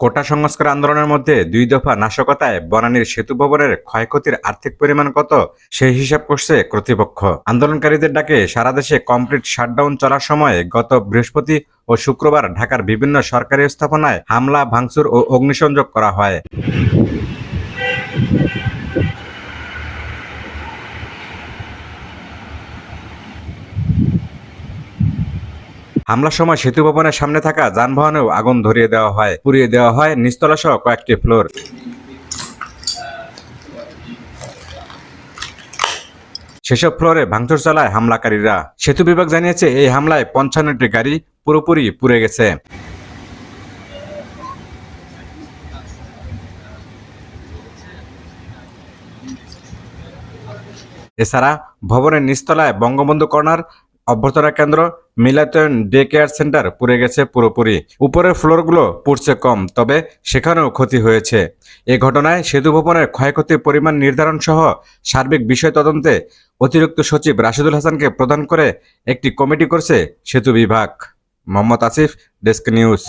কোটা সংস্কার আন্দোলনের মধ্যে দুই দফা নাশকতায় বনানীর সেতু ভবনের ক্ষয়ক্ষতির আর্থিক পরিমাণ কত সেই হিসাব করছে কর্তৃপক্ষ। আন্দোলনকারীদের ডাকে সারা দেশে কমপ্লিট শাটডাউন চলার সময় গত বৃহস্পতি ও শুক্রবার ঢাকার বিভিন্ন সরকারি স্থাপনায় হামলা, ভাঙচুর ও অগ্নিসংযোগ করা হয়। হামলার সময় সেতু ভবনের সামনে থাকা যানবাহনেও আগুন ধরিয়ে দেওয়া হয়, পুড়িয়ে দেওয়া হয় নিচতলা সহ কয়েকটি ফ্লোর। সেসব ফ্লোরে ভাঙচুর চালায় হামলাকারীরা। সেতু বিভাগ জানিয়েছে, এই হামলায় পঞ্চান্নটি গাড়ি পুরোপুরি পুড়ে গেছে। এছাড়া ভবনের নিচতলায় বঙ্গবন্ধু কর্নার অভ্যর্থনা কেন্দ্র মিলাতন ডে কেয়ার সেন্টার পুড়ে গেছে পুরোপুরি। উপরের ফ্লোরগুলো পুড়ছে কম, তবে সেখানেও ক্ষতি হয়েছে। এ ঘটনায় সেতু ভবনের ক্ষয়ক্ষতির পরিমাণ নির্ধারণ সহ সার্বিক বিষয় তদন্তে অতিরিক্ত সচিব রাশিদুল হাসানকে প্রদান করে একটি কমিটি করছে সেতু বিভাগ। Mohammad Asif, desk news.